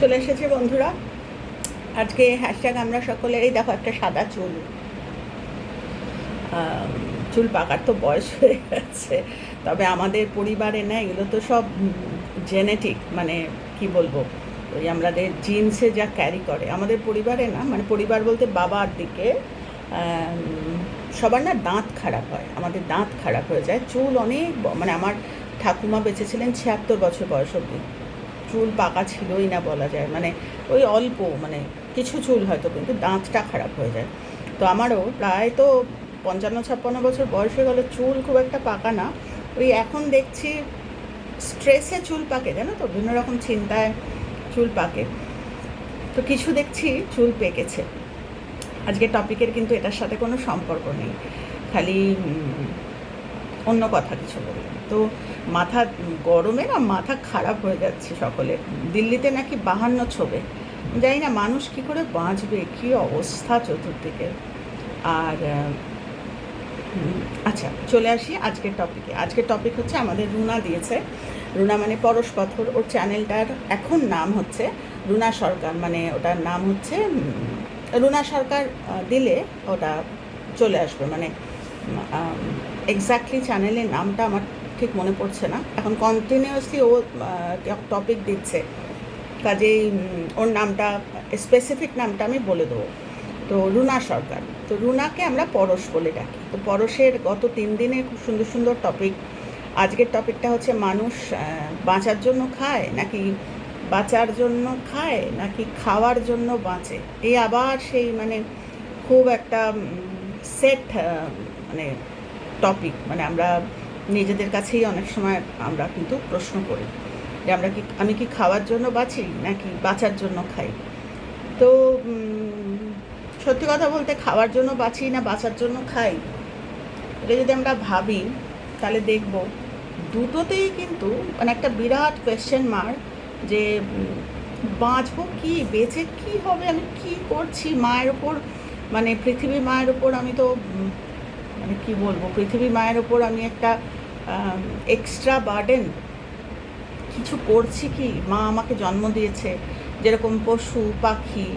চলে এসেছে বন্ধুরা। আজকে হ্যাশট্যাগ আমরা সকলের এই দেখো একটা সাদা চুল। চুল পাকার তো বয়স হয়ে গেছে। তবে আমাদের পরিবারে না, এগুলো তো সব জেনেটিক মানে কি বলব? ওই আমাদের জিন্সে যা ক্যারি করে। আমাদের পরিবারে না মানে পরিবার বলতে বাবার দিকে সবার না দাঁত খারাপ হয়। আমাদের দাঁত খারাপ হয়ে যায়। চুল অনেক মানে আমার ঠাকুমা বেঁচেছিলেন ছিয়াত্তর বছর বয়স অব্দি চুল পাকা ছিলই না বলা যায়। মানে ওই অল্প মানে কিছু চুল হয়তো, কিন্তু দাঁতটা খারাপ হয়ে যায়। তো আমারও প্রায় তো পঞ্চান্ন, ছাপ্পান্ন বছর বয়স হয়ে গেলে, চুল খুব একটা পাকা না। ওই এখন দেখছি স্ট্রেসে চুল পাকে, জানো তো? বিভিন্ন রকম চিন্তায় চুল পাকে। তো কিছু দেখছি চুল পেকেছে। আজকে টপিকের কিন্তু এটার সাথে কোনো সম্পর্ক নেই। খালি অন্য কথা কিছু বললাম তো মাথা গরমে না মাথা খারাপ হয়ে যাচ্ছে সকলে। দিল্লিতে নাকি বাহান্ন ছবে। জানি না মানুষ কি করে বাঁচবে, কি অবস্থা চতুর্দিকে। আর আচ্ছা চলে আসি আজকের টপিকে আজকের টপিক হচ্ছে আমাদের রুনা দিয়েছে। রুনা মানে পরশ পাথর। ওর চ্যানেলটার এখন নাম হচ্ছে রুনা সরকার। মানে ওটার নাম হচ্ছে রুনা সরকার দিলে ওটা চলে আসবে। মানে এক্স্যাক্টলি চ্যানেলের নামটা আমার ঠিক মনে পড়ছে না। এখন কন্টিনিউয়াসলি ও টপিক দিচ্ছে। কাজেই ওর নামটা স্পেসিফিক নামটা আমি বলে দেবো। তো রুনা সরকার। তো রুনাকে আমরা পরশ বলে ডাকি। তো পরশের গত তিন দিনে খুব সুন্দর সুন্দর টপিক আজকের টপিকটা হচ্ছে মানুষ বাঁচার জন্য খায় নাকি বাঁচার জন্য খায় নাকি খাওয়ার জন্য বাঁচে? এই আবার সেই মানে খুব একটা সেট মানে টপিক মানে আমরা নিজেদের কাছেই অনেক সময় আমরা কিন্তু প্রশ্ন করি যে আমরা কি, আমি কি খাওয়ার জন্য বাঁচি নাকি বাঁচার জন্য খাই? তো সত্যি কথা বলতে খাওয়ার জন্য বাঁচি না বাঁচার জন্য খাই? এটা যদি আমরা ভাবি, তাহলে দেখব দুটোতেই কিন্তু মানে একটা বিরাট কোয়েশ্চেন মার্ক যে বাঁচবো কি, বেঁচে কি হবে, আমি কি করছি, মায়ের ওপর মানে পৃথিবী মায়ের ওপর আমি তো মানে কি বলব পৃথিবী মায়ের ওপর আমি একটা এক্সট্রা বার্ডেন কিছু করছি কি? মা আমাকে জন্ম দিয়েছে। যেরকম পশু, পাখি,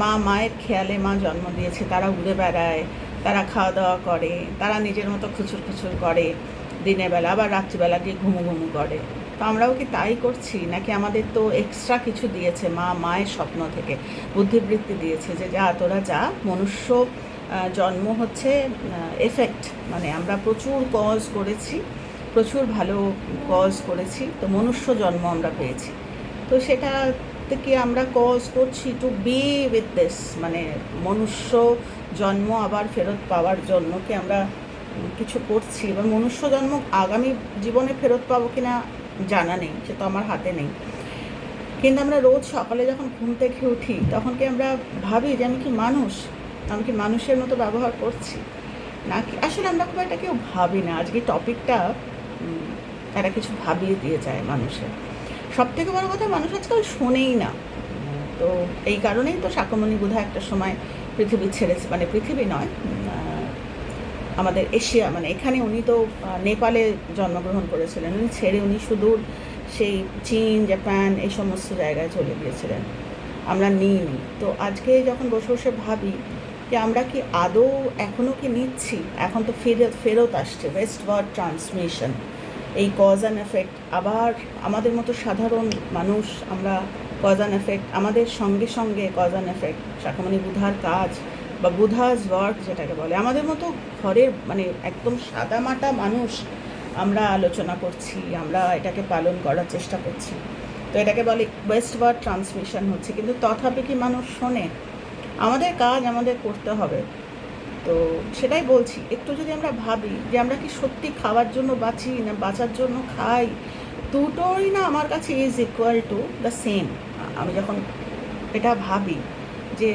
মা মায়ের খেয়ালে মা জন্ম দিয়েছে। তারা উড়ে বেড়ায়, তারা খাওয়া দাওয়া করে, তারা নিজের মতো খুচুর খুচুর করে দিনের বেলা, আবার রাত্রিবেলা গিয়ে ঘুমু ঘুমু করে। তো আমরাও কি তাই করছি? নাকি আমাদের তো এক্সট্রা কিছু দিয়েছে মা মায়ের স্বপ্ন থেকে? বুদ্ধিবৃত্তি দিয়েছে যে যা, তোরা যা। মনুষ্য জন্ম হচ্ছে এফেক্ট মানে আমরা প্রচুর কজ করেছি। প্রচুর ভালো কজ করেছি। তো মনুষ্য জন্ম আমরা পেয়েছি। তো সেটা থেকে আমরা কজ করছি টু বি উইথ দিস মানে মনুষ্য জন্ম আবার ফেরত পাওয়ার জন্য কি আমরা কিছু করছি। এবার মনুষ্য জন্ম আগামী জীবনে ফেরত পাবো কি না জানা নেই, সে তো আমার হাতে নেই। কিন্তু আমরা রোজ সকালে যখন ঘুম থেকে উঠি তখন কি আমরা ভাবি যে আমি কি মানুষ? আমি কি মানুষের মতো ব্যবহার করছি? নাকি, আসলে আমরা খুব একটা কেউ ভাবি না। আজকে টপিকটা একটা কিছু ভাবিয়ে দিয়ে যায় মানুষের। সব থেকে বড় কথা মানুষ আজকাল শোনেই না। তো এই কারণেই তো শাকমণি বোধ একটা সময় পৃথিবী ছেড়েছে মানে পৃথিবী নয় আমাদের এশিয়া মানে এখানে উনি তো নেপালে জন্মগ্রহণ করেছিলেন। উনি ছেড়ে উনি সুদূর সেই চীন, জাপান এই সমস্ত জায়গায় চলে গিয়েছিলেন। আমরা নিইনি। তো আজকে যখন বসে বসে ভাবি যে আমরা কি আদৌ এখনও কি নিচ্ছি? এখন তো ফেরত ফেরত আসছে ওয়েস্টওয়ার্ড ট্রান্সমিশন এই কজ অ্যান্ড এফেক্ট আবার আমাদের মতো সাধারণ মানুষ, আমরা কজ অ্যান্ড এফেক্ট আমাদের সঙ্গে সঙ্গে কজ অ্যান্ড এফেক্ট শাখামণি বুধার কাজ বা বুধাস ওয়ার্ক যেটাকে বলে, আমাদের মতো ঘরের মানে একদম সাদামাটা মানুষ আমরা আলোচনা করছি, আমরা এটাকে পালন করার চেষ্টা করছি। তো এটাকে বলে ওয়েস্টওয়ার্ড ট্রান্সমিশন হচ্ছে। কিন্তু তথাপি কি মানুষ শোনে? আমাদের কাজ আমাদের করতে হবে। তো সেটাই বলছি, একটু যদি আমরা ভাবি যে আমরা কি সত্যি খাওয়ার জন্য বাঁচি না বাঁচার জন্য খাই, দুটোই না আমার কাছে is equal to the same আমি যখন এটা ভাবি যে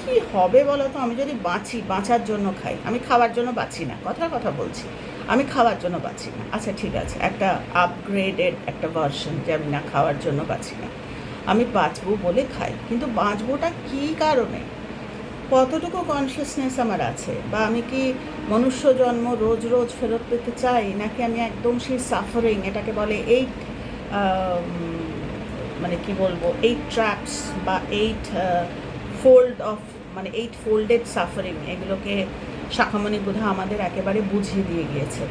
কি হবে বলো তো আমি যদি বাঁচি, বাঁচার জন্য খাই, আমি খাওয়ার জন্য বাঁচি না, কথার কথা বলছি, আমি খাওয়ার জন্য বাঁচি না। আচ্ছা ঠিক আছে, একটা আপগ্রেডেড একটা ভার্সন যে আমি না খাওয়ার জন্য বাঁচি না। আমি বাঁচবো বলে খাই, কিন্তু বাঁচবোটা কী কারণে? কতটুকু কনসিয়াসনেস আমার আছে? বা আমি কি মনুষ্য জন্ম রোজ রোজ ফেরত পেতে চাই? নাকি আমি একদম সেই সাফারিং এটাকে বলে এই মানে কি বলব এইট ট্র্যাপস বা এইট ফোল্ড অফ মানে এইট ফোল্ডেড সাফারিং এগুলোকে শাখামণি বুধা আমাদের একেবারে বুঝিয়ে দিয়ে গিয়েছে।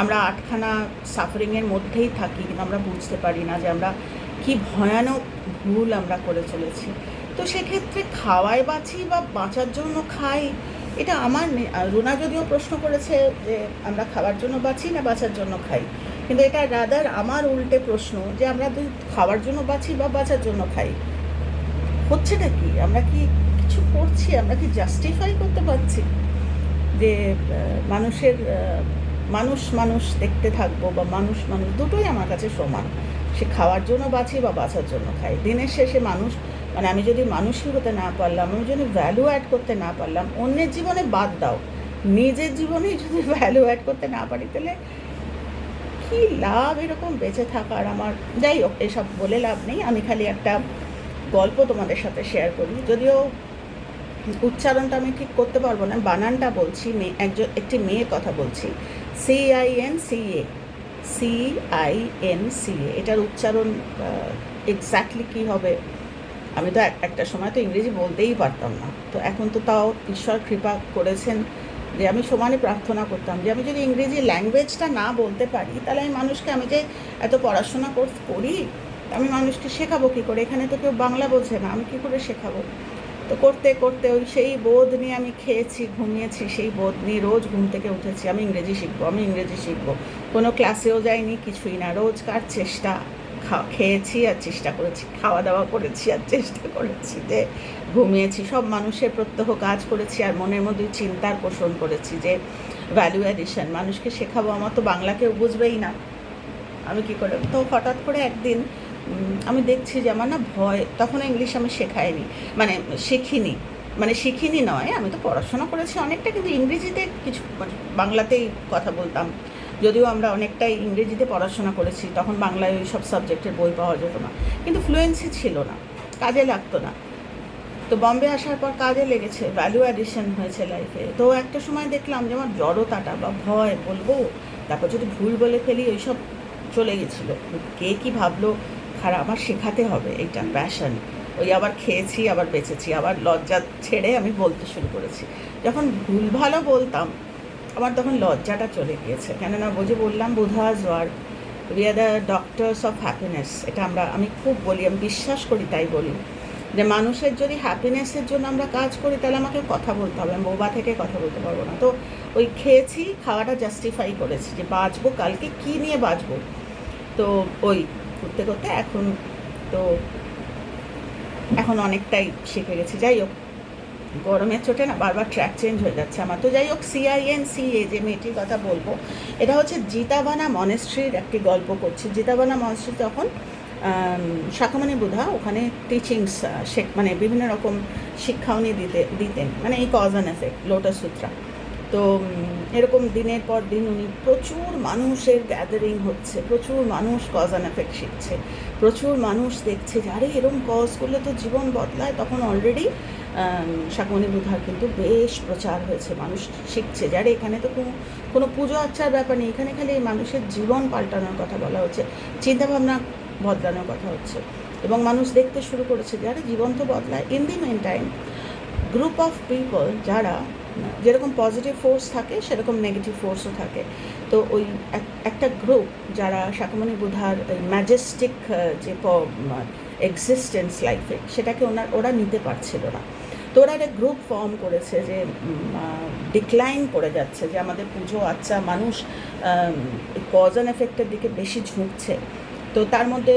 আমরা আটখানা সাফারিংয়ের মধ্যেই থাকি, কিন্তু আমরা বুঝতে পারি না যে আমরা কি ভয়ানক ভুল আমরা করে চলেছি। তো সেক্ষেত্রে খাওয়ায় বাঁচি বা বাঁচার জন্য খাই, এটা আমার রুনা যদিও প্রশ্ন করেছে যে আমরা খাওয়ার জন্য বাঁচি না বাঁচার জন্য খাই, কিন্তু এটা রাদার আমার উল্টে প্রশ্ন যে আমরা যদি খাওয়ার জন্য বাঁচি বা বাঁচার জন্য খাই। হচ্ছেটা কি? আমরা কি কিছু করছি? আমরা কি জাস্টিফাই করতে পারছি যে মানুষের মানুষ মানুষ দেখতে থাকব বা মানুষ মানুষ দুটোই আমার কাছে সমান, সে খাওয়ার জন্য বাঁচি বা বাঁচার জন্য খাই। দিনের শেষে মানুষ মানে আমি যদি মানুষই হতে না পারলাম, আমি যদি ভ্যালু অ্যাড করতে না পারলাম, অন্যের জীবনে বাদ দাও। নিজের জীবনেই যদি ভ্যালু অ্যাড করতে না পারি, তাহলে কি লাভ এরকম বেঁচে থাকার? আমার, যাই হোক, এসব বলে লাভ নেই। আমি খালি একটা গল্প তোমাদের সাথে শেয়ার করি। যদিও উচ্চারণটা আমি ঠিক করতে পারব না। বানানটা বলছি মেয়ে একজন, একটি মেয়ের কথা বলছি। C I N C A C I N C A এটার উচ্চারণ এক্স্যাক্টলি কী হবে? আমি তো একটা সময় তো ইংরেজি বলতেই পারতাম না। তো এখন তো তাও ঈশ্বর কৃপা করেছেন যে আমি সমানে প্রার্থনা করতাম যে আমি যদি ইংরেজি ল্যাঙ্গুয়েজটা না বলতে পারি, তাহলে আমি মানুষকে আমি যে এত পড়াশোনা কর- আমি মানুষকে শেখাবো কী করে? এখানে তো কেউ বাংলা বোঝে না, আমি কী করে শেখাবো? তো করতে করতে ওই সেই বোধ নিয়ে আমি খেয়েছি, ঘুমিয়েছি, সেই বোধ নিয়ে রোজ ঘুম থেকে উঠেছি, আমি ইংরেজি শিখব, আমি ইংরেজি শিখব। কোনো ক্লাসেও যাইনি, কিছুই না রোজকার চেষ্টা? খেয়েছি আর চেষ্টা করেছি খাওয়া দাওয়া করেছি আর চেষ্টা করেছি যে ঘুমিয়েছি, সব মানুষের প্রত্যহ কাজ করেছি আর মনের মধ্যে চিন্তার পোষণ করেছি যে ভ্যালু অ্যাডিশন মানুষকে শেখাবো, আমার তো বাংলা কেউ বুঝবেই না। আমি কি করে, তো হঠাৎ করে একদিন আমি দেখছি যে আমার না ভয় তখন ইংলিশ আমি শেখাইনি মানে শিখিনি মানে শিখিনি নয়, আমি তো পড়াশোনা করেছি অনেকটা, কিন্তু ইংরেজিতে কিছু মানে বাংলাতেই কথা বলতাম। যদিও আমরা অনেকটাই ইংরেজিতে পড়াশোনা করেছি, তখন বাংলায় ওই সব সাবজেক্টের বই পাওয়া যেত না। কিন্তু ফ্লুয়েন্সি ছিল না, কাজে লাগতো না। তো বম্বে আসার পর কাজে লেগেছে ভ্যালু অ্যাডিশন হয়েছে লাইফে তো একটা সময় দেখলাম যে আমার জড়তাটা বা ভয় বলব, তারপর যদি ভুল বলে ফেলি, ওইসব চলে গেছিল। কে কি ভাবলো, খারাপ, আমার শেখাতে হবে, এইটা প্যাশন ওই আবার খেয়েছি, আবার বেঁচেছি, আবার লজ্জা ছেড়ে আমি বলতে শুরু করেছি। যখন ভুল ভালো বলতাম আমার তখন লজ্জাটা চলে গিয়েছে। কেননা বুঝে বললাম Buddha's work we are the doctors of happiness এটা আমরা, আমি খুব বলি, আমি বিশ্বাস করি, তাই বলি। যে মানুষের যদি হ্যাপিনেসের জন্য আমরা কাজ করি, তাহলে আমাকে কথা বলতে হবে। আমি বোবা থেকে কথা বলতে পারব না। তো ওই খেয়েছি, খাওয়াটা জাস্টিফাই করেছি যে বাঁচবো, কালকে কী নিয়ে বাঁচবো? তো ওই করতে করতে এখন তো, এখন অনেকটাই শিখে গেছি। যাই হোক গরমের চোটে না বারবার ট্র্যাক চেঞ্জ হয়ে যাচ্ছে আমার। তো যাই হোক সিআইএন সিএ যে মেয়েটির কথা বলব, এটা হচ্ছে জিতাবানা মনেস্ট্রির একটি গল্প করছি। জিতাবানা মনেস্ট্রি তখন শাখামণি বুধা ওখানে টিচিংস শেখ মানে বিভিন্ন রকম শিক্ষা উনি দিতে দিতেন। মানে এই cause and effect Lotus Sutra তো এরকম দিনের পর দিন উনি প্রচুর মানুষের গ্যাদারিং হচ্ছে, প্রচুর মানুষ কজ অ্যান্ড এফেক্ট শিখছে, প্রচুর মানুষ দেখছে যারে এরকম কজ করলে তো জীবন বদলায়। তখন অলরেডি শাকমণি বুধার কিন্তু বেশ প্রচার হয়েছে, মানুষ শিখছে যারে এখানে তো কোনো কোনো পুজো আচ্চার ব্যাপার নেই, এখানে খালি মানুষের জীবন পাল্টানোর কথা বলা হচ্ছে, চিন্তাভাবনা বদলানোর কথা হচ্ছে। এবং মানুষ দেখতে শুরু করেছে যারা জীবন তো বদলায়। In the meantime group of people যারা যেরকম পজিটিভ ফোর্স থাকে, সেরকম নেগেটিভ ফোর্সও থাকে। তো ওই একটা গ্রুপ যারা শাকমণি বুধার ম্যাজেস্টিক যে এক্সিস্টেন্স লাইফে সেটাকে ওনার, ওরা নিতে পারছিল না। তো ওরা একটা গ্রুপ ফর্ম করেছে যে ডিক্লাইন করে যাচ্ছে, যে আমাদের পুজো আচ্ছা মানুষ কজ অ্যান্ড এফেক্টের দিকে বেশি ঝুঁকছে। তো তার মধ্যে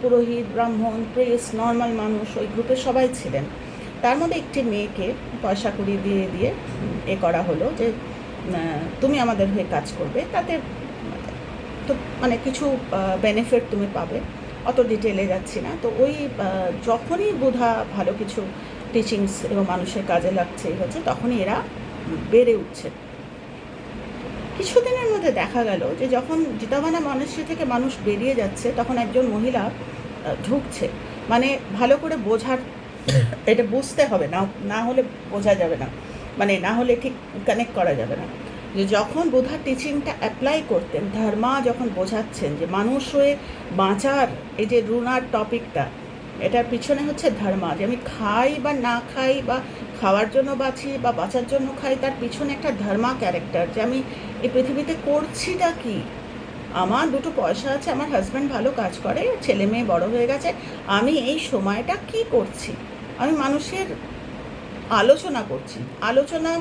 পুরোহিত, ব্রাহ্মণ প্রেস নর্মাল মানুষ, ওই গ্রুপে সবাই ছিলেন। তার মধ্যে একটি মেয়েকে পয়সা করি দিয়ে দিয়ে এ করা হলো যে তুমি আমাদের হয়ে কাজ করবে, তাতে তো মানে কিছু বেনিফিট তুমি পাবে। অত ডিটেলে যাচ্ছি না। তো ওই যখনই বোধা ভালো কিছু টিচিংস এবং মানুষের কাজে লাগছে হচ্ছে, তখনই এরা বেড়ে উঠছে। কিছুদিনের মধ্যে দেখা গেল যে, যখন জিতাবানা মনশ্রী থেকে মানুষ বেরিয়ে যাচ্ছে, তখন একজন মহিলা ঢুকছে। মানে ভালো করে বোঝার এটা বুঝতে হবে, না না হলে বোঝা যাবে না। মানে না হলে ঠিক কানেক্ট করা যাবে না। যে যখন বোধার টিচিংটা অ্যাপ্লাই করতেন, ধর্মা যখন বোঝাচ্ছেন যে মানুষ হয়ে বাঁচার এই যে রুনার টপিকটা এটার পিছনে হচ্ছে ধর্মা। যে আমি খাই বা না খাই বা খাওয়ার জন্য বাঁচি বা বাঁচার জন্য খাই, তার পিছনে একটা ধর্মা ক্যারেক্টার যে আমি এই পৃথিবীতে করছিটা কি? আমার দুটো পয়সা আছে, আমার হাজব্যান্ড ভালো কাজ করে, ছেলে মেয়ে বড় হয়ে গেছে, আমি এই সময়টা কি করছি? আমি মানুষের আলোচনা করছি। আলোচনা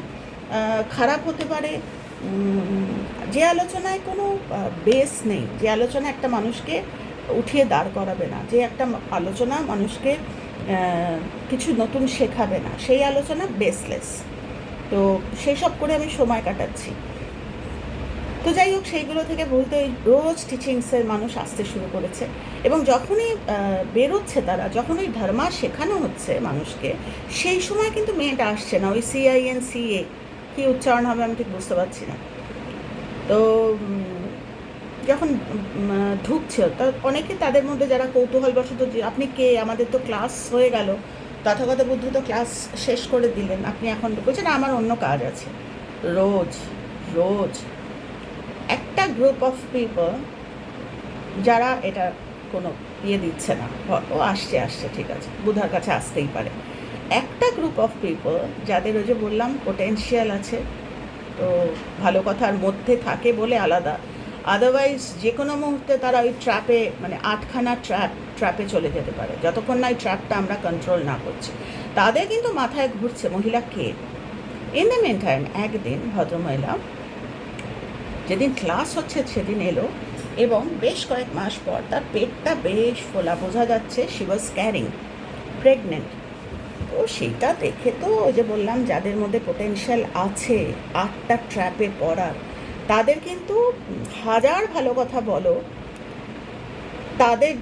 খারাপ হতে পারে যে আলোচনায় কোনো বেস নেই, যে আলোচনা একটা মানুষকে উঠিয়ে দাঁড় করাবে না, যে একটা আলোচনা মানুষকে কিছু নতুন শেখাবে না, সেই আলোচনা বেসলেস তো সেই সব করে আমি সময় কাটাচ্ছি। তো যাই হোক, সেইগুলো থেকে বলতে রোজ টিচিংসের মানুষ আসতে শুরু করেছে। এবং যখনই বেরোচ্ছে তারা যখন ওই ধর্মা শেখানো হচ্ছে মানুষকে, সেই সময় কিন্তু মেয়েটা আসছে না। ওই সিআইএন সিএ কী উচ্চারণ হবে আমি ঠিক বুঝতে পারছি না। তো যখন ঢুকছে, তা অনেকে তাদের মধ্যে যারা কৌতূহলবশত যে, আপনি কে? আমাদের তো ক্লাস হয়ে গেল। তথাগত বুদ্ধ তো ক্লাস শেষ করে দিলেন। আপনি এখন বলছেন আমার অন্য কাজ আছে। রোজ রোজ গ্রুপ অফ পিপল যারা এটা কোনো ইয়ে দিচ্ছে না। ও- আসছে আসছে, ঠিক আছে। বুধার কাছে আসতেই পারে। একটা গ্রুপ অফ পিপল যাদের ওই যে বললাম পোটেনশিয়াল আছে, তো ভালো কথার মধ্যে থাকে বলে আলাদা। আদারওয়াইজ যে কোনো মুহূর্তে তারা ওই ট্র্যাপে মানে আটখানা ট্র্যাপ ট্র্যাপে চলে যেতে পারে। যতক্ষণ না ওই ট্র্যাপটা আমরা কন্ট্রোল না করছি। তাদের কিন্তু মাথায় ঘুরছে, মহিলা কে? ইন দ্য মেন টাইম একদিন ভদ্রমহিলা যেদিন ক্লাস হচ্ছে সেদিন এলো এবং বেশ কয়েক মাস পর তার পেটটা বেশ ফোলা। বোঝা যাচ্ছে শি ওয়াজ ক্যারিং প্রেগনেন্ট তো সেটা দেখে তো ওই যে বললাম, যাদের মধ্যে পোটেনশিয়াল আছে, আটটা ট্র্যাপে পড়ার, তাদের কিন্তু হাজার ভালো কথা বলো। তাদের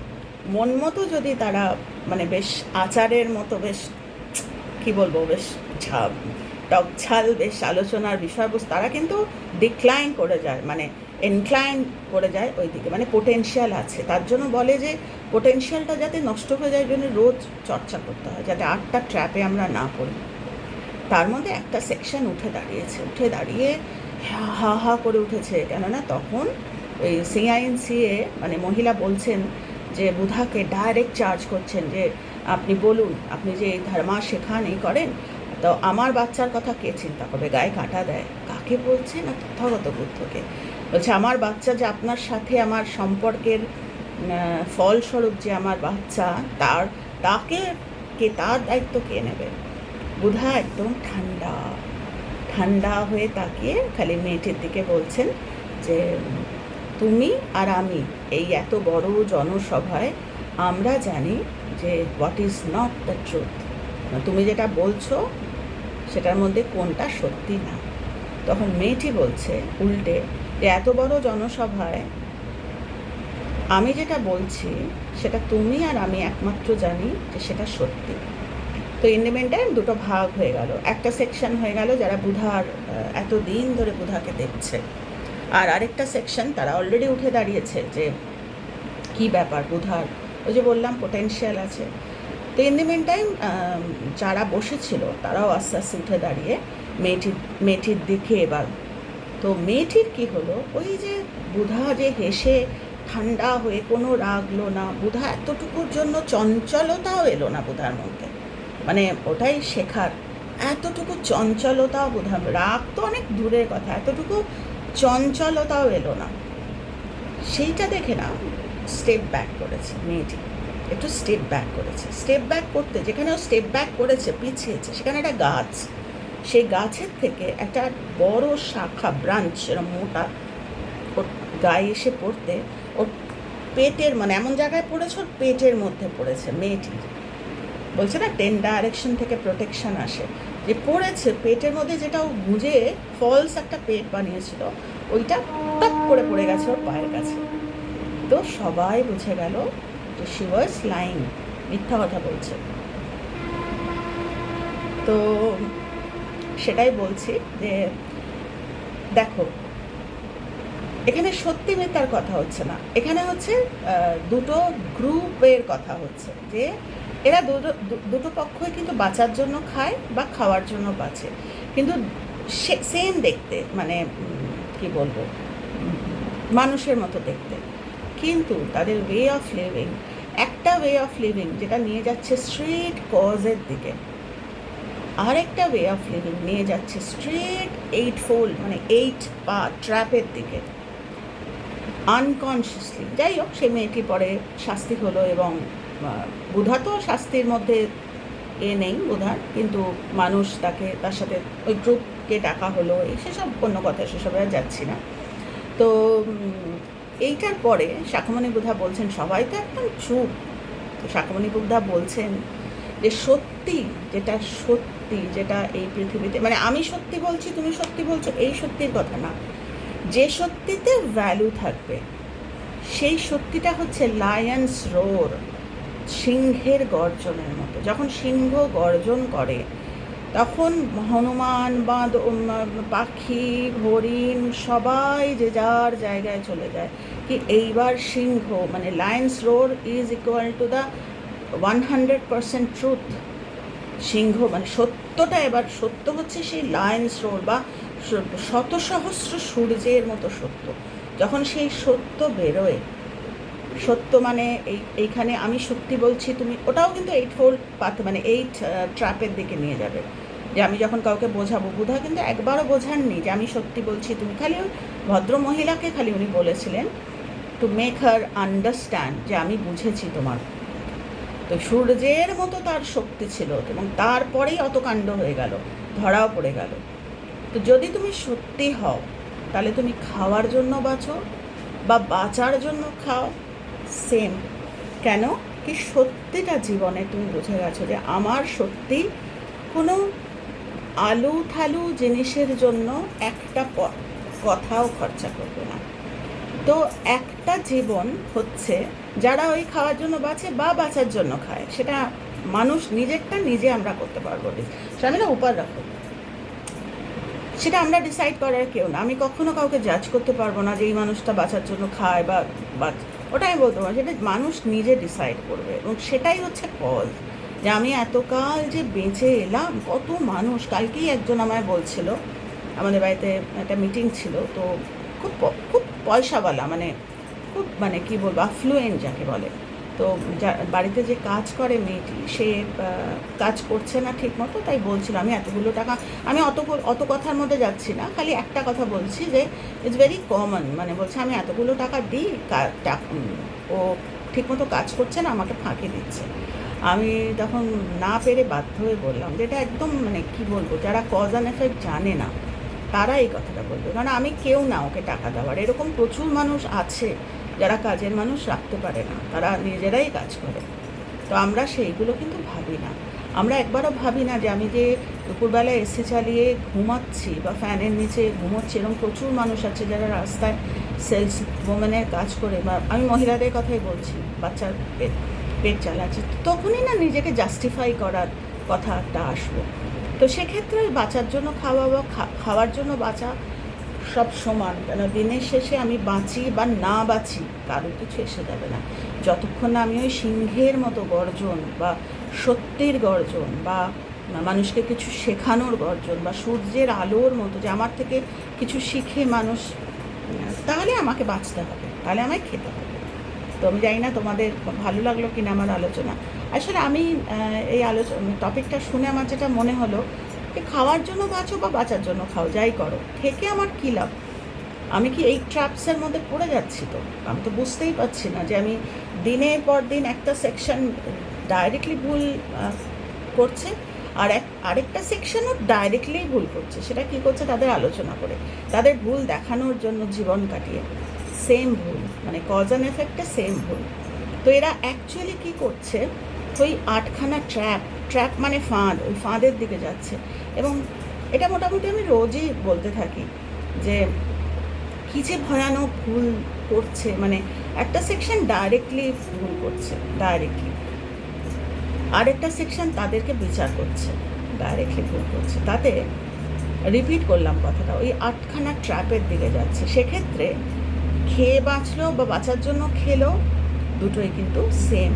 মন মতো যদি তারা মানে বেশ আচারের মতো, বেশ কি বলব, বেশ ঝা টক ঝাল, বেশ আলোচনার বিষয়বস্তু, তারা কিন্তু ডিক্লাইন করে যায় মানে ইনক্লাইন করে যায় ওই দিকে মানে পোটেনশিয়াল আছে। তার জন্য বলে যে পোটেনশিয়ালটা যাতে নষ্ট হয়ে যায় জন্য রোজ চর্চা করতে হয়, যাতে আটটা ট্র্যাপে আমরা না পড়ি। তার মধ্যে একটা সেকশন উঠে দাঁড়িয়েছে, উঠে দাঁড়িয়ে হা হা হা করে উঠেছে, কেননা তখন ওই সিআইএনসিএ মানে মহিলা বলছেন যে বুধাকে ডাইরেক্ট চার্জ করছেন যে, আপনি বলুন, আপনি যে এই ধর্মা শেখান এই করেন তো আমার বাচ্চার কথা কে চিন্তা করবে? গায়ে কাটা দেয়। কাকে বলছে না তথাগত বুদ্ধকে? বলছে, আমার বাচ্চা যে আপনার সাথে আমার সম্পর্কের ফলস্বরূপ যে আমার বাচ্চা, তার, তাকে কে, তার দায়িত্ব কে নেবে? বুধা একদম ঠান্ডা ঠান্ডা হয়ে তাকিয়ে খালি মেয়েটির দিকে বলছেন যে, তুমি আর আমি এই এত বড় জনসভায় আমরা জানি যে what is not the truth তুমি যেটা বলছো সেটার মধ্যে কোনটা সত্যি না। তখন মেয়েটি বলছে, উল্টে যে এত বড় জনসভায় আমি যেটা বলছি, সেটা তুমি আর আমি একমাত্র জানি যে সেটা সত্যি। তো ইন টাইম দুটো ভাগ হয়ে গেল। একটা সেকশন হয়ে গেল যারা বুধার এত দিন ধরে বুধাকে দেখছে। আর আরেকটা সেকশন তারা অলরেডি উঠে দাঁড়িয়েছে যে, কি ব্যাপার বুধার? ওই যে বললাম পোটেনশিয়াল আছে। তো ইন দি মেন টাইম যারা বসেছিল, তারাও আস্তে আস্তে উঠে দাঁড়িয়ে মেয়েটির মেয়েটির দিকে এবার। তো মেয়েটির কি হলো? ওই যে বুধা যে হেসে ঠান্ডা হয়ে কোনো রাগলো না, বুধা এতটুকুর জন্য চঞ্চলতাও এলো না বুধার মধ্যে। মানে ওটাই শেখার। এতটুকু চঞ্চলতাও বোধা, রাগ তো অনেক দূরের কথা, এতটুকু চঞ্চলতাও এলো না। সেইটা দেখে না স্টেপ ব্যাক করেছে মেয়েটি। একটু স্টেপ ব্যাক করেছে। স্টেপ ব্যাক করতে যেখানে ও স্টেপ ব্যাক করেছে, পিছিয়েছে, সেখানে একটা গাছ। সেই গাছের থেকে একটা বড় শাখা ব্রাঞ্চ এরকম মোটা, ওর গায়ে এসে পড়তে, ওর পেটের মানে এমন জায়গায় পড়েছে, ওর পেটের মধ্যে পড়েছে মেয়েটির বলছে না টেন ডাইরেকশন থেকে প্রোটেকশন আসে। যে পড়েছে, পেটের মধ্যে যেটা ও গুঁজে ফলস একটা পেট বানিয়েছিল, ওইটা টপ করে পড়ে গেছে ওর পায়ের কাছে। তো সবাই বুঝে গেল শি ওয়াজ লাইং মিথ্যা কথা বলছে। তো সেটাই বলছি যে, দেখো, এখানে সত্যি মিথ্যার কথা হচ্ছে না। এখানে হচ্ছে দুটো গ্রুপের কথা হচ্ছে যে, এরা দুটো দুটো পক্ষই কিন্তু বাঁচার জন্য খায় বা খাওয়ার জন্য বাঁচে। কিন্তু সেম দেখতে মানে কি বলব, মানুষের মতো দেখতে। কিন্তু তাদের ওয়ে অফ লিভিং একটা ওয়ে অফ লিভিং যেটা নিয়ে যাচ্ছে স্ট্রিট কজের দিকে, আরেকটা ওয়ে অফ লিভিং নিয়ে যাচ্ছে স্ট্রিট এইট ফোল্ড মানে এইট পা ট্র্যাপের দিকে আনকনসিয়াসলি যাই হোক, সে মেয়েটি পরে শাস্তি হলো এবং বুধা তো শাস্তির মধ্যে এ নেই বোধার, কিন্তু মানুষ তাকে, তার সাথে ওই গ্রুপকে ডাকা হলো, এই সেসব অন্য কথা, সেসবে আর যাচ্ছি না। তো এইটার পরে শাখামণি বুধা বলছেন, সবাই তো একদম চুপ। তো শাখামণি বুধা বলছেন যে সত্যি, যেটা সত্যি, যেটা এই পৃথিবীতে মানে আমি সত্যি বলছি, তুমি সত্যি বলছো, এই সত্যির কথা না। যে সত্যিতে ভ্যালু থাকবে, সেই সত্যিটা হচ্ছে লায়ন্স রোর সিংহের গর্জনের মতো। যখন সিংহ গর্জন করে, তখন হনুমান বা পাখি, হরিণ সবাই যে যার জায়গায় চলে যায়। কি এইবার সিংহ মানে lion's roar is equal to the one hundred percent truth সিংহ মানে সত্যটা এবার সত্য হচ্ছে সেই লায়ন্স রোড বা শত সহস্র সূর্যের মতো সত্য। যখন সেই সত্য বেরোয়, সত্য মানে এই, এইখানে আমি সত্যি বলছি, তুমি ওটাও কিন্তু এইট ফোল্ড পাত মানে এইট ট্র্যাপের দিকে নিয়ে যাবে। যে আমি যখন কাউকে বোঝাবো, বুধা কিন্তু একবারও বোঝাননি যে আমি সত্যি বলছি। তুমি খালি ভদ্র মহিলাকে খালি উনি বলেছিলেন টু মেক হার আন্ডারস্ট্যান্ড যে আমি বুঝেছি তোমার। তো সূর্যের মতো তার শক্তি ছিল এবং তারপরেই অত কাণ্ড হয়ে গেল, ধরাও পড়ে গেল। তো যদি তুমি সত্যি হও, তাহলে তুমি খাওয়ার জন্য বাঁচো বা বাঁচার জন্য খাও। সেম কেন? কি সত্যিটা জীবনে তুমি বুঝে গেছো যে আমার সত্যি কোনো আলু থালু জিনিসের জন্য একটা কথাও খরচা করবে না। তো একটা জীবন হচ্ছে যারা ওই খাওয়ার জন্য বাঁচে বা বাঁচার জন্য খায়। সেটা মানুষ নিজেরটা নিজে আমরা করতে পারব। স্বামীরা উপার রাখো। সেটা আমরা ডিসাইড করার কেউ না। আমি কখনো কাউকে জাজ করতে পারব না যে এই মানুষটা বাঁচার জন্য খায় বা বাঁচ- ওটা আমি বলতে পারব সেটা মানুষ নিজে ডিসাইড করবে এবং সেটাই হচ্ছে কজ যে আমি এতকাল যে বেঁচে এলাম, কত মানুষ, কালকেই একজন আমায় বলছিল, আমাদের বাড়িতে একটা মিটিং ছিল, তো খুব খুব পয়সাওয়ালা মানে খুব মানে কি বলব আফ্লুয়েন্ট যাকে বলে। তো বাড়িতে যে কাজ করে মেয়েটি, সে কাজ করছে না ঠিক মতো তাই বলছিল, আমি এতগুলো টাকা, আমি অত অত কথার মধ্যে যাচ্ছি না, খালি একটা কথা বলছি যে ইটস ভেরি কমন মানে বলছে, আমি এতগুলো টাকা দিই ও ঠিকমতো কাজ করছে না, আমাকে ফাঁকি দিচ্ছে। আমি তখন না পেরে বাধ্য হয়ে বললাম যেটা একদম মানে কি বলব, যারা কজ অ্যান্ড এফেক্ট জানে না তারা এই কথাটা বলবে। কারণ আমি কেউ না ওকে টাকা দেওয়ার। এরকম প্রচুর মানুষ আছে যারা কাজের মানুষ রাখতে পারে না। তারা নিজেরাই কাজ করে। তো আমরা সেইগুলো কিন্তু ভাবি না। আমরা একবারও ভাবি না যে আমি যে দুপুরবেলায় এসি চালিয়ে ঘুমাচ্ছি বা ফ্যানের নিচে ঘুমোচ্ছি, এরকম প্রচুর মানুষ আছে যারা রাস্তায় সেলস ওমেনের কাজ করে বা আমি মহিলাদের কথাই বলছি, বাচ্চার পেট পেট চালাচ্ছি তখনই না নিজেকে জাস্টিফাই করার কথাটা আসবে তো সেক্ষেত্রে বাঁচার জন্য খাওয়া বা খাওয়ার জন্য বাঁচা সব সমান। কেন দিনের শেষে আমি বাঁচি বা না বাঁচি, কারও কিছু এসে যাবে না। যতক্ষণ না আমি ওই সিংহের মতো গর্জন বা সত্যের গর্জন বা মানুষকে কিছু শেখানোর গর্জন বা সূর্যের আলোর মতো যে আমার থেকে কিছু শিখে মানুষ, তাহলে আমাকে বাঁচতে হবে, তাহলে আমায় খেতে হবে। তো আমি জানি না তোমাদের ভালো লাগল কিনা আমার আলোচনা। আসলে আমি এই আলোচনা টপিকটা শুনে আমার যেটা মনে হলো যে খাওয়ার জন্য বাঁচো বা বাঁচার জন্য খাও, যাই করো, থেকে আমার কী লাভ? আমি কি এই ট্র্যাপসের মধ্যে পড়ে যাচ্ছি তো? আমি তো বুঝতেই পারছি না যে আমি দিনের পর দিন একটা সেকশন ডাইরেক্টলি ভুল করছে আর এক, আরেকটা সেকশনও ডাইরেক্টলি ভুল করছে। সেটা কি করছে? তাদের আলোচনা করে। তাদের ভুল দেখানোর জন্য জীবন কাটিয়ে। সেম ভুল মানে কজ অ্যান্ড এফেক্টে সেম ভুল। তো এরা অ্যাকচুয়ালি কি করছে? ওই আটখানা ট্র্যাপ ট্র্যাপ মানে ফাঁদ, ওই ফাঁদের দিকে যাচ্ছে। এবং এটা মোটামুটি আমি রোজই বলতে থাকি যে, কী যে ভয়ানক ভুল করছে মানে একটা সেকশন ডাইরেক্টলি ভুল করছে ডাইরেক্টলি আরেকটা সেকশন তাদেরকে বিচার করছে ডাইরেক্টলি ভুল করছে। তাতে রিপিট করলাম কথাটা, ওই আটখানা ট্র্যাপের দিকে যাচ্ছে। সেক্ষেত্রে খেয়ে বাঁচলো বা বাঁচার জন্য খেলো, দুটোই কিন্তু সেম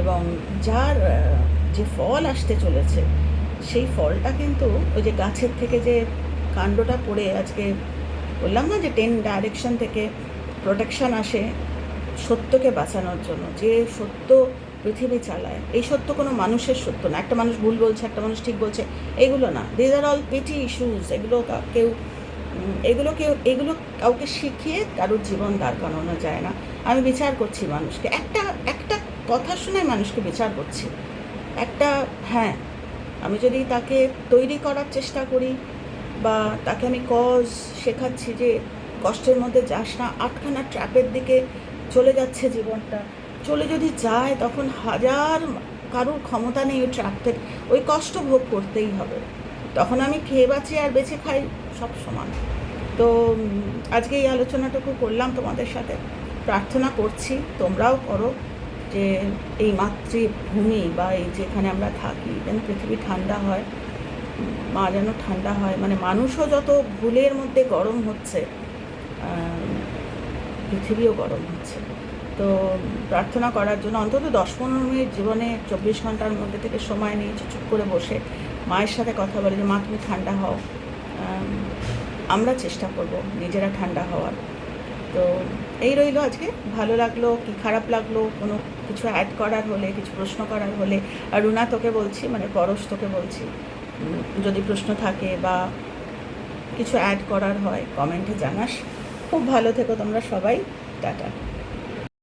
এবং যার যে ফল আসতে চলেছে, সেই ফলটা কিন্তু ওই যে গাছের থেকে যে কাণ্ডটা পড়ে আজকে বললাম না যে টেন ডাইরেকশন থেকে প্রোটেকশন আসে সত্যকে বাঁচানোর জন্য, যে সত্য পৃথিবী চালায়, এই সত্য কোনো মানুষের সত্য না। একটা মানুষ ভুল বলছে, একটা মানুষ ঠিক বলছে, এগুলো না। These are all petty issues এগুলো কেউ এগুলো কেউ, এগুলো কাউকে শিখিয়ে কারোর জীবন দাঁড় করানো যায় না। আমি বিচার করছি মানুষকে। একটা একটা কথা শুনে মানুষকে বিচার করছি। একটা হ্যাঁ আমি যদি তাকে তৈরি করার চেষ্টা করি বা তাকে আমি কজ শেখাচ্ছি যে কষ্টের মধ্যে যাস না, আটখানা ট্র্যাপের দিকে চলে যাচ্ছে জীবনটা। চলে যদি যায়, তখন হাজার কারোর ক্ষমতা নেই ওই ট্র্যাপ থেকে। ওই কষ্ট ভোগ করতেই হবে। তখন আমি খেয়ে বাঁচি আর বেঁচে খাই সব সমান। তো আজকে এই আলোচনাটুকু করলাম তোমাদের সাথে। প্রার্থনা করছি, তোমরাও করো। যে এই মাতৃভূমি বা এই যেখানে আমরা থাকি, যেন পৃথিবী ঠান্ডা হয়, মা যেন ঠান্ডা হয় মানে মানুষও যত ভুলের মধ্যে গরম হচ্ছে পৃথিবীও গরম হচ্ছে। তো প্রার্থনা করার জন্য অন্তত দশ পনেরো মিনিট জীবনে চব্বিশ ঘণ্টার মধ্যে থেকে সময় নিয়ে চুপ করে বসে মায়ের সাথে কথা বলে যে, মা, তুমি ঠান্ডা হও। আমরা চেষ্টা করব নিজেরা ঠান্ডা হওয়ার। তো এই রইল আজকে। ভালো লাগল, কি খারাপ লাগল, কোনো কিছু অ্যাড করার হলে, কিছু প্রশ্ন করার হলে। আর রুনা তোকে বলছি মানে পরশ তোকে বলছি যদি প্রশ্ন থাকে বা কিছু অ্যাড করার হয় কমেন্টে জানাস। খুব ভালো থেকো তোমরা সবাই। টাটা।